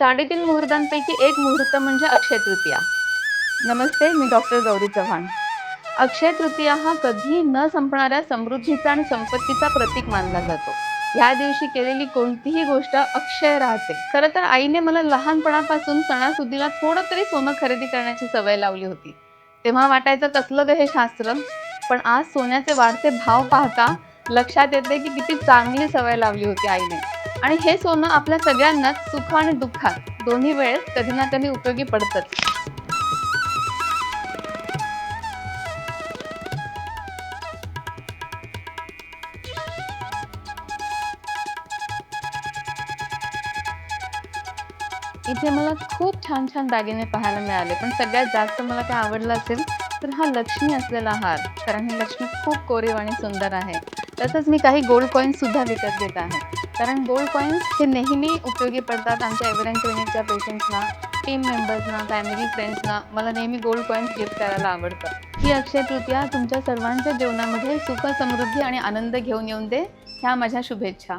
साडेतीन मुहूर्तांपैकी एक मुहूर्त म्हणजे अक्षय तृतीया. नमस्ते मी डॉक्टर गौरी चव्हाण. अक्षय तृतीया हा कधीही न संपणाऱ्या समृद्धीचा आणि संपत्तीचा प्रतीक मानला जातो. या दिवशी केलेली कोणतीही गोष्ट अक्षय राहते. खरं तर आईने मला लहानपणापासून सणासुदीला थोडं तरी सोनं खरेदी करण्याची सवय लावली होती. तेव्हा वाटायचं कसलं ग हे शास्त्र? पण आज सोन्याचे वाढते भाव पाहता लक्षात येते की किती चांगली सवय लावली होती आईने. आणि हे सोनं आपल्या सगळ्यांनाच सुख आणि दुःखात दोन्ही वेळेस कधी ना कधी उपयोगी पडतात इथे मला खूप छान छान दागिने पाहायला मिळाले पण सगळ्यात जास्त मला काय आवडलं असेल तर हा लक्ष्मी असलेला हार कारण ही लक्ष्मी खूप कोरीव आणि सुंदर आहे. तसंच मी काही गोल्ड कॉईन्स सुद्धा विकत घेत आहे. कारण गोल्ड कॉईन्स हे नेहमी उपयोगी पडतात आमच्या एव्हरेन क्लिनिकच्या पेशंट्सना टीम मेंबर्सना फॅमिली फ्रेंड्सना मला नेहमी गोल्ड कॉईन्स गिफ्ट करायला आवडतं. ही अक्षय तृतीया तुमच्या सर्वांच्या जीवनामध्ये सुख समृद्धी आणि आनंद घेऊन येऊन दे. ह्या माझ्या शुभेच्छा.